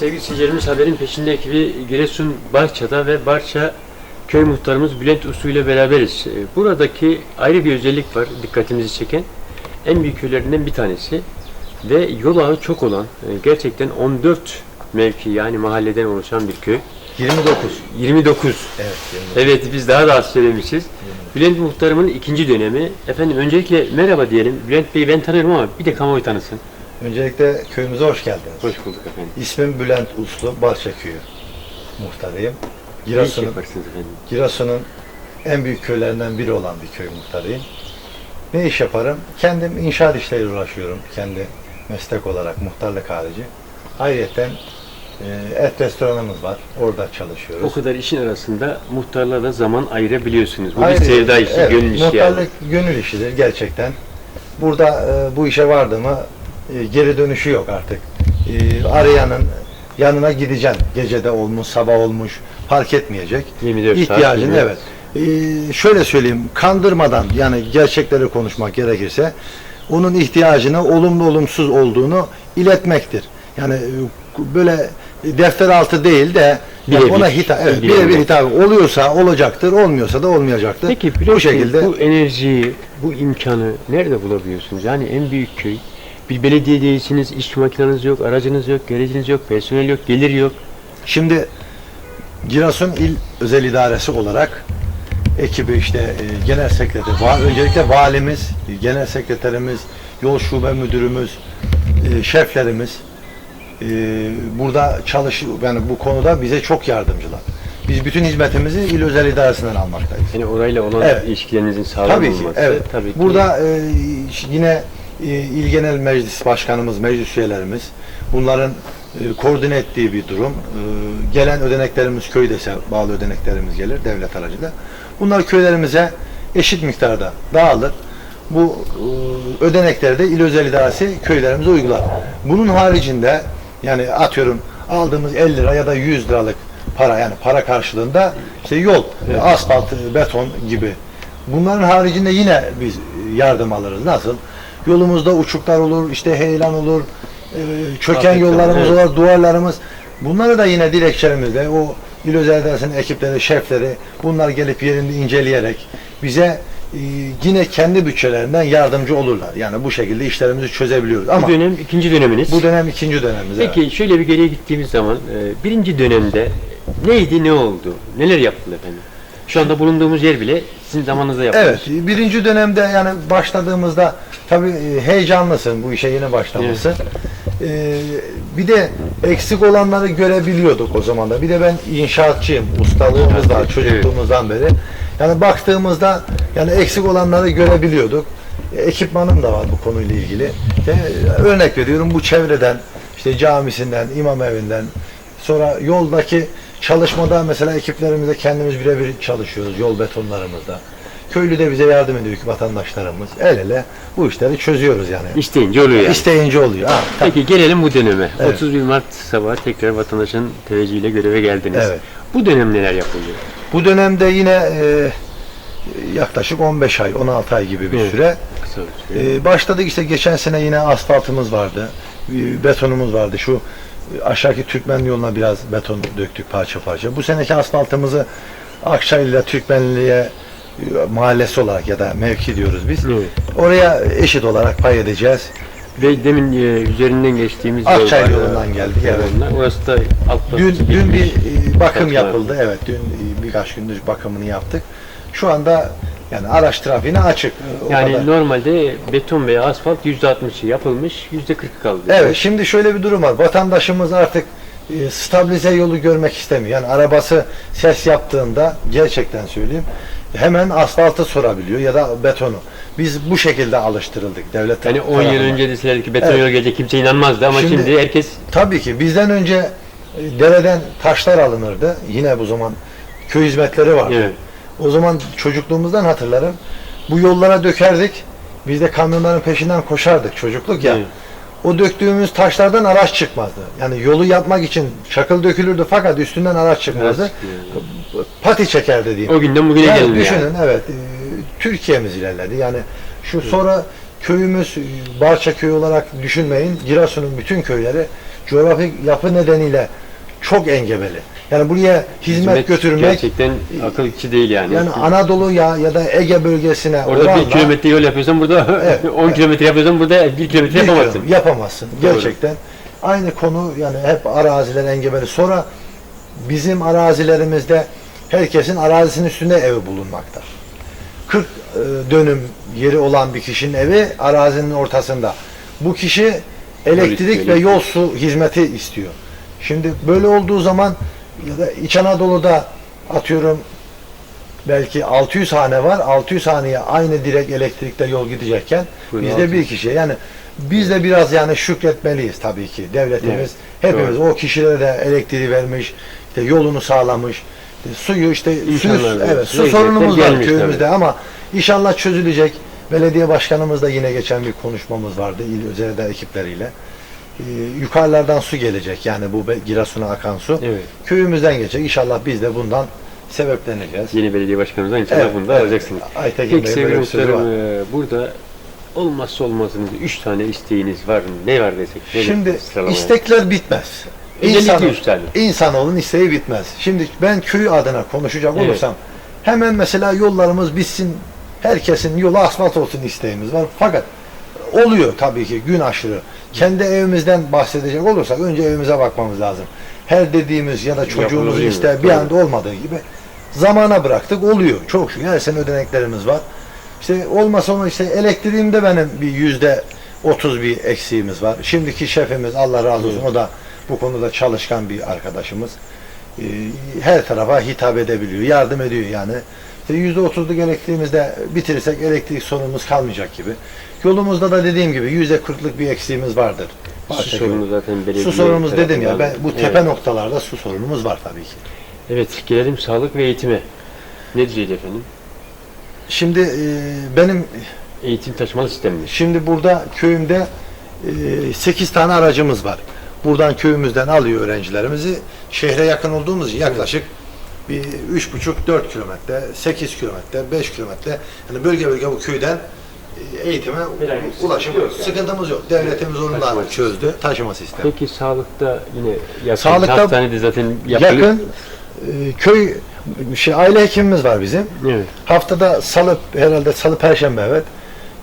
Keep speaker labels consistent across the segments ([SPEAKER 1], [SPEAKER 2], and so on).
[SPEAKER 1] sevgili seyircilerimiz haberin peşinde ekibi Giresun Barça'da ve Barça köy muhtarımız Bülent Uslu ile beraberiz. Ee, Buradaki ayrı bir özellik var dikkatimizi çeken. En büyük köylerinden bir tanesi ve yol ağı çok olan e, gerçekten 14 mevki yani mahalleden oluşan bir köy.
[SPEAKER 2] 29.
[SPEAKER 1] 29.
[SPEAKER 2] Evet. 29.
[SPEAKER 1] Evet biz daha da az söylemişiz. Bülent Muhtarımın ikinci dönemi. Efendim öncelikle merhaba diyelim. Bülent Bey'i ben tanıyorum ama bir de kamuoyu tanısın.
[SPEAKER 2] Öncelikle köyümüze hoş geldiniz.
[SPEAKER 1] Hoş bulduk efendim.
[SPEAKER 2] İsmim Bülent Uslu, Balça Köyü muhtarıyım.
[SPEAKER 1] Efendim?
[SPEAKER 2] Giresun'un en büyük köylerinden biri olan bir köy muhtarıyım. Ne iş yaparım? Kendim inşaat işleriyle uğraşıyorum. Kendi meslek olarak muhtarlık harici. Ayrıca e, et restoranımız var. Orada çalışıyoruz.
[SPEAKER 1] O kadar işin arasında muhtarlığa da zaman ayırabiliyorsunuz. Bu
[SPEAKER 2] Ayrı-
[SPEAKER 1] bir sevda işi,
[SPEAKER 2] evet,
[SPEAKER 1] gönül işi yani.
[SPEAKER 2] Muhtarlık gönül işidir gerçekten. Burada e, bu işe vardığımı e, geri dönüşü yok artık. E, arayanın yanına gideceksin. Gecede olmuş, sabah olmuş fark etmeyecek.
[SPEAKER 1] 24 saat
[SPEAKER 2] evet. E, şöyle söyleyeyim, kandırmadan yani gerçekleri konuşmak gerekirse onun ihtiyacını olumlu olumsuz olduğunu iletmektir. Yani böyle defter altı değil de yani ona hitap, evet,
[SPEAKER 1] İlgilenmek.
[SPEAKER 2] birebir hitap oluyorsa olacaktır, olmuyorsa da olmayacaktır.
[SPEAKER 1] Peki
[SPEAKER 2] bu şekilde
[SPEAKER 1] bu enerjiyi, bu imkanı nerede bulabiliyorsunuz? Yani en büyük köy. Bir belediye değilsiniz, iş makineniz yok, aracınız yok, gereciniz yok, personel yok, gelir yok.
[SPEAKER 2] Şimdi Giresun İl Özel İdaresi olarak ekibi işte e, genel sekreter, va- öncelikle valimiz, e, genel sekreterimiz, yol şube müdürümüz, e, şeflerimiz e, burada çalış yani bu konuda bize çok yardımcılar. Biz bütün hizmetimizi İl Özel İdaresi'nden almaktayız.
[SPEAKER 1] Yani orayla olan
[SPEAKER 2] Evet.
[SPEAKER 1] ilişkilerinizin sağlam
[SPEAKER 2] Tabii ki,
[SPEAKER 1] olması.
[SPEAKER 2] evet.
[SPEAKER 1] Tabii ki.
[SPEAKER 2] Burada e, yine İl Genel Meclis Başkanımız, meclis üyelerimiz, bunların e, koordine ettiği bir durum. E, gelen ödeneklerimiz köydese bağlı ödeneklerimiz gelir devlet aracıyla. Bunlar köylerimize eşit miktarda dağılır. Bu e, ödenekleri de İl Özel İdaresi köylerimize uygular. Bunun haricinde yani atıyorum aldığımız 50 lira ya da 100 liralık para yani para karşılığında işte yol, e, asfalt, e, beton gibi Bunların haricinde yine biz yardım alırız. Nasıl? Yolumuzda uçuklar olur, işte heyelan olur, e, çöken
[SPEAKER 1] Afetler,
[SPEAKER 2] yollarımız
[SPEAKER 1] evet.
[SPEAKER 2] olur, duvarlarımız. Bunları da yine dilekçelerimizde o İl Özel İdaresi'nin ekipleri, şefleri bunlar gelip yerinde inceleyerek bize e, yine kendi bütçelerinden yardımcı olurlar. Yani bu şekilde işlerimizi çözebiliyoruz. Ama
[SPEAKER 1] bu dönem ikinci döneminiz.
[SPEAKER 2] bu dönem ikinci dönemimiz. evet.
[SPEAKER 1] Peki şöyle bir geriye gittiğimiz zaman e, birinci dönemde neydi ne oldu? Neler yaptılar efendim? Şu anda bulunduğumuz yer bile sizin zamanınızda yapılmış.
[SPEAKER 2] Evet, birinci dönemde yani başladığımızda tabii e, heyecanlısın bu işe yeni başlamışsın. Ee, bir de eksik olanları görebiliyorduk o zaman da. Bir de ben inşaatçıyım, ustalığımız da
[SPEAKER 1] Evet,
[SPEAKER 2] çocukluğumuzdan beri. Yani baktığımızda yani eksik olanları görebiliyorduk. Ekipmanım da var bu konuyla ilgili. İşte, örnek veriyorum bu çevreden, işte camisinden, imam evinden, sonra yoldaki çalışmada mesela ekiplerimizde kendimiz birebir çalışıyoruz yol betonlarımızda. Köylü de bize yardım ediyor ki vatandaşlarımız. El ele bu işleri çözüyoruz yani.
[SPEAKER 1] İsteyince oluyor yani.
[SPEAKER 2] İsteyince oluyor. Ha, tabii.
[SPEAKER 1] Peki gelelim bu döneme.
[SPEAKER 2] Evet.
[SPEAKER 1] 31 Mart sabahı tekrar vatandaşın teveccühüyle göreve geldiniz.
[SPEAKER 2] Evet.
[SPEAKER 1] Bu dönem neler yapılıyor?
[SPEAKER 2] Bu dönemde yine e, yaklaşık 15 ay, 16 ay gibi bir
[SPEAKER 1] Evet.
[SPEAKER 2] süre.
[SPEAKER 1] Kısa bir süre.
[SPEAKER 2] E, başladık işte geçen sene yine asfaltımız vardı. e, Betonumuz vardı. Şu aşağıki Türkmen yoluna biraz beton döktük parça parça. Bu seneki asfaltımızı Akçaylı ile Türkmenli'ye e, mahallesi olarak ya da mevki diyoruz biz.
[SPEAKER 1] Evet.
[SPEAKER 2] Oraya eşit olarak pay edeceğiz.
[SPEAKER 1] Ve demin e, üzerinden geçtiğimiz yol
[SPEAKER 2] Akçay
[SPEAKER 1] var.
[SPEAKER 2] yolundan geldik, evet.
[SPEAKER 1] Yolundan. Orası da alt
[SPEAKER 2] Dün, dün bir e, bakım yapıldı. Evet, dün e, birkaç gündür bakımını yaptık. Şu anda yani araç trafiğine açık. O
[SPEAKER 1] Yani
[SPEAKER 2] kadar.
[SPEAKER 1] normalde beton veya asfalt %60'ı yapılmış, %40'ı kaldı.
[SPEAKER 2] Evet, şimdi şöyle bir durum var. Vatandaşımız artık e, stabilize yolu görmek istemiyor. Yani arabası ses yaptığında gerçekten söyleyeyim hemen asfaltı sorabiliyor ya da betonu. Biz bu şekilde alıştırıldık devlet
[SPEAKER 1] Yani 10 yıl
[SPEAKER 2] tarafından.
[SPEAKER 1] önce deselerdi ki beton
[SPEAKER 2] Evet.
[SPEAKER 1] yol gelecek kimse inanmazdı ama şimdi,
[SPEAKER 2] Şimdi-
[SPEAKER 1] herkes
[SPEAKER 2] Tabii ki bizden önce e, dereden taşlar alınırdı. Yine bu zaman köy hizmetleri vardı.
[SPEAKER 1] Evet.
[SPEAKER 2] O zaman çocukluğumuzdan hatırlarım. Bu yollara dökerdik. Biz de kamyonların peşinden koşardık çocukluk ya.
[SPEAKER 1] Evet.
[SPEAKER 2] O döktüğümüz taşlardan araç çıkmazdı. Yani yolu yapmak için çakıl dökülürdü fakat üstünden araç çıkmazdı.
[SPEAKER 1] Araç
[SPEAKER 2] Pati çekerdi diyeyim.
[SPEAKER 1] o günden bugüne
[SPEAKER 2] Yani
[SPEAKER 1] geldi
[SPEAKER 2] düşünün
[SPEAKER 1] yani.
[SPEAKER 2] evet e, Türkiye'miz ilerledi. Yani şu sonra köyümüz Barça köyü olarak düşünmeyin. Giresun'un bütün köyleri coğrafi yapı nedeniyle çok engebeli. Yani buraya hizmet, götürmek
[SPEAKER 1] gerçekten akıl içi değil yani.
[SPEAKER 2] yani Anadolu ya ya da Ege bölgesine
[SPEAKER 1] Orada
[SPEAKER 2] oranla
[SPEAKER 1] bir kilometre yol yapıyorsan burada
[SPEAKER 2] Evet,
[SPEAKER 1] 10 kilometre yapıyorsan burada bir kilometre yapamazsın.
[SPEAKER 2] Yapamazsın.
[SPEAKER 1] Doğru.
[SPEAKER 2] Gerçekten. Aynı konu yani hep araziler engebeli. Sonra bizim arazilerimizde herkesin arazisinin üstünde evi bulunmakta. 40 e, dönüm yeri olan bir kişinin evi arazinin ortasında. Bu kişi elektrik ve yol su hizmeti istiyor. Şimdi böyle olduğu zaman ya da İç Anadolu'da atıyorum belki 600 hane var. 600 haneye aynı direkt elektrikte yol gidecekken
[SPEAKER 1] Buyurun,
[SPEAKER 2] bizde
[SPEAKER 1] 600.
[SPEAKER 2] bir kişi. Yani biz de biraz yani şükretmeliyiz tabii ki. Devletimiz
[SPEAKER 1] Evet,
[SPEAKER 2] hepimiz o kişilere de elektriği vermiş, işte yolunu sağlamış, işte suyu işte
[SPEAKER 1] İnsanlar da
[SPEAKER 2] evet su sorunumuz var köyümüzde
[SPEAKER 1] tabii.
[SPEAKER 2] ama inşallah çözülecek. Belediye başkanımızla yine geçen bir konuşmamız vardı il özellikle ekipleriyle. Ee, yukarılardan su gelecek yani bu Giresun'a akan su.
[SPEAKER 1] Evet.
[SPEAKER 2] Köyümüzden geçecek. İnşallah biz de bundan sebepleneceğiz.
[SPEAKER 1] Yeni belediye başkanımızdan inşallah
[SPEAKER 2] Evet,
[SPEAKER 1] bunu da
[SPEAKER 2] evet.
[SPEAKER 1] alacaksınız.
[SPEAKER 2] Aytekin
[SPEAKER 1] Peki sevgili muhtarım e, burada olmazsa olmazınız 3 tane isteğiniz var? Ne var desek? Ne
[SPEAKER 2] Şimdi
[SPEAKER 1] sıralamaya?
[SPEAKER 2] istekler bitmez.
[SPEAKER 1] Üç tane.
[SPEAKER 2] İnsanoğlunun isteği bitmez. Şimdi ben köy adına konuşacak
[SPEAKER 1] Evet.
[SPEAKER 2] olursam hemen mesela yollarımız bitsin, herkesin yolu asfalt olsun isteğimiz var. Fakat oluyor tabii ki gün aşırı. Kendi evimizden bahsedecek olursak önce evimize bakmamız lazım. Her dediğimiz ya da çocuğumuzun
[SPEAKER 1] Yapılabiliyor.
[SPEAKER 2] isteği bir anda olmadığı gibi zamana bıraktık oluyor. Çok şükür her sene ödeneklerimiz var. İşte olmasa olmaz işte elektriğimde benim bir yüzde otuz bir eksiğimiz var. Şimdiki şefimiz Allah razı olsun o da bu konuda çalışkan bir arkadaşımız. Ee, Her tarafa hitap edebiliyor, yardım ediyor yani. İşte yüzde otuzluk elektriğimizde bitirirsek elektrik sorunumuz kalmayacak gibi. Yolumuzda da dediğim gibi yüzde kırklık bir eksiğimiz vardır.
[SPEAKER 1] Su sorunu zaten belediye
[SPEAKER 2] Su sorunumuz dedim ya, ben, bu tepe
[SPEAKER 1] Evet.
[SPEAKER 2] noktalarda su sorunumuz var tabii ki.
[SPEAKER 1] Evet, gelelim sağlık ve eğitime. Ne diyeceğiz efendim?
[SPEAKER 2] Şimdi e, benim
[SPEAKER 1] Eğitim taşımalı sistemimiz.
[SPEAKER 2] Şimdi burada köyümde 8 tane aracımız var. Buradan köyümüzden alıyor öğrencilerimizi. Şehre yakın olduğumuz için yaklaşık bir 3,5-4 kilometre, 8 kilometre, 5 kilometre yani bölge bölge bu köyden e, eğitime
[SPEAKER 1] Herhangi
[SPEAKER 2] ulaşım
[SPEAKER 1] yok yani.
[SPEAKER 2] sıkıntımız yok. Devletimiz onunla
[SPEAKER 1] Taşıma
[SPEAKER 2] çözdü. Taşıma sistemi.
[SPEAKER 1] Peki sağlıkta yine yakın
[SPEAKER 2] Sağlıkta
[SPEAKER 1] hastanede zaten yapılıyor.
[SPEAKER 2] Yakın e, köy şey aile hekimimiz var bizim.
[SPEAKER 1] Evet.
[SPEAKER 2] Haftada salı herhalde salı perşembe evet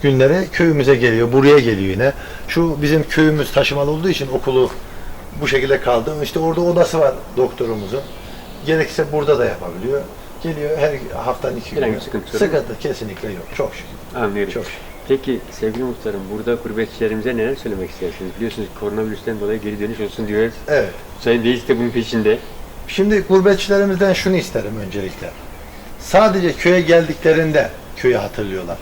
[SPEAKER 2] günleri köyümüze geliyor. Buraya geliyor yine. Şu bizim köyümüz taşımalı olduğu için okulu bu şekilde kaldı. İşte orada odası var doktorumuzun. Gerekirse burada da yapabiliyor. Geliyor her haftanın iki
[SPEAKER 1] Herhangi
[SPEAKER 2] günü.
[SPEAKER 1] bir sıkıntı yok.
[SPEAKER 2] Sıkıntı kesinlikle yok. Çok şükür.
[SPEAKER 1] Anlıyorum.
[SPEAKER 2] Çok şükür.
[SPEAKER 1] Peki sevgili muhtarım burada gurbetçilerimize neler söylemek istersiniz? Biliyorsunuz koronavirüsten dolayı geri dönüş olsun diyoruz.
[SPEAKER 2] Evet.
[SPEAKER 1] Sayın Reis de bunun peşinde.
[SPEAKER 2] Şimdi gurbetçilerimizden şunu isterim öncelikle. Sadece köye geldiklerinde köyü hatırlıyorlar.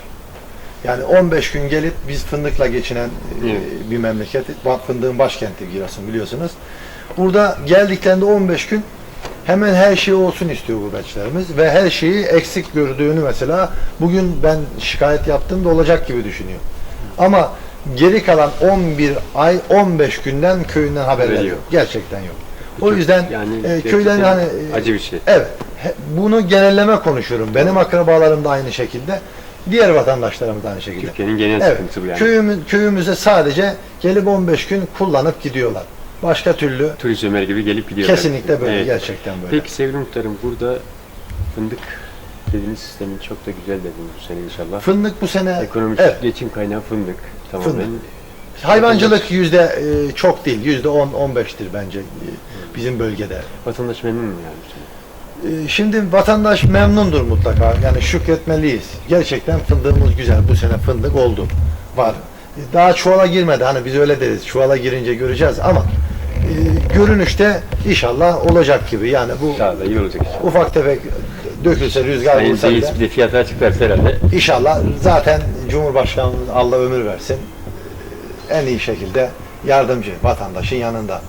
[SPEAKER 2] Yani 15 gün gelip biz fındıkla geçinen e,
[SPEAKER 1] Evet.
[SPEAKER 2] bir memleket. Fındığın başkenti Giresun biliyorsunuz. Burada geldiklerinde 15 gün hemen her şey olsun istiyor gurbetçilerimiz ve her şeyi eksik gördüğünü mesela bugün ben şikayet yaptığımda olacak gibi düşünüyor. Ama geri kalan 11 ay 15 günden köyünden
[SPEAKER 1] Haberi
[SPEAKER 2] yok.
[SPEAKER 1] yok.
[SPEAKER 2] Gerçekten yok. O
[SPEAKER 1] Çok-
[SPEAKER 2] yüzden
[SPEAKER 1] yani
[SPEAKER 2] e, köylerin hani e,
[SPEAKER 1] acı bir şey.
[SPEAKER 2] Evet. he- Bunu genelleme konuşuyorum. Benim akrabalarım da aynı şekilde. Diğer vatandaşlarımız da aynı şekilde.
[SPEAKER 1] Türkiye'nin genel
[SPEAKER 2] Evet.
[SPEAKER 1] sıkıntısı bu yani.
[SPEAKER 2] Köyümüz, köyümüze sadece gelip 15 gün kullanıp gidiyorlar. Başka türlü
[SPEAKER 1] Turist Ömer gibi gelip gidiyorlar.
[SPEAKER 2] kesinlikle böyle.
[SPEAKER 1] Evet.
[SPEAKER 2] Gerçekten böyle.
[SPEAKER 1] Peki sevgili muhtarım burada fındık dediğiniz sistemin çok da güzel dediniz bu sene inşallah.
[SPEAKER 2] Fındık bu sene
[SPEAKER 1] Ekonomik
[SPEAKER 2] evet,
[SPEAKER 1] geçim kaynağı fındık. Tamamen.
[SPEAKER 2] Fındık. hayvancılık yüzde e, çok değil. Yüzde 10 15'tir bence e, bizim bölgede.
[SPEAKER 1] Vatandaş memnun mu yani?
[SPEAKER 2] E, Şimdi vatandaş memnundur mutlaka. Yani şükretmeliyiz. Gerçekten fındığımız güzel. Bu sene fındık oldu. Var. E, Daha çuvala girmedi. Hani biz öyle deriz. Çuvala girince göreceğiz ama görünüşte inşallah olacak gibi. Yani bu
[SPEAKER 1] da iyi olacak inşallah.
[SPEAKER 2] ufak tefek dökülse rüzgar
[SPEAKER 1] Sayın
[SPEAKER 2] vursa bile
[SPEAKER 1] Reis bir de fiyatı açıklarsa herhalde.
[SPEAKER 2] inşallah zaten Cumhurbaşkanımız Allah ömür versin e, en iyi şekilde yardımcı vatandaşın yanında.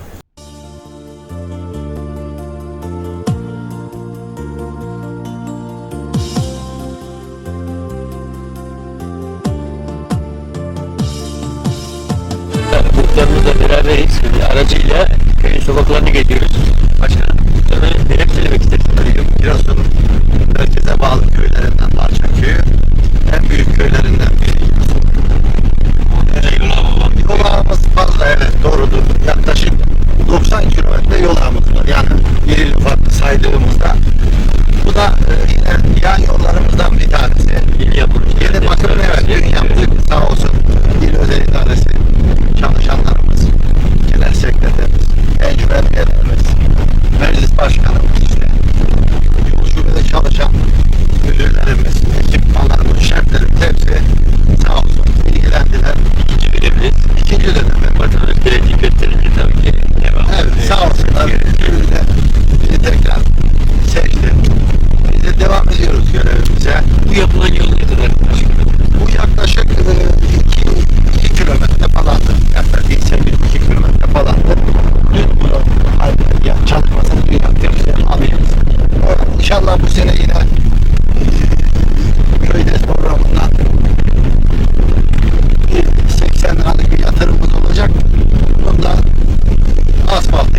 [SPEAKER 1] Muhtarımızla beraberiz. Aracıyla köyün sokaklarını geziyoruz. Başkanım muhtarına neler söylemek istersiniz?
[SPEAKER 2] Giresun merkeze bağlı
[SPEAKER 1] yapılan yol ne kadar yaklaşık?
[SPEAKER 2] Bu yaklaşık e, 2 kilometre falandı. Yaklaşık 82 kilometre falandı. Dün bunu halde ya çatmasın dün yaptığımızı alıyoruz. İnşallah bu sene yine e, köyde programından 80 liralık bir yatırımımız olacak. Bunun da asfalt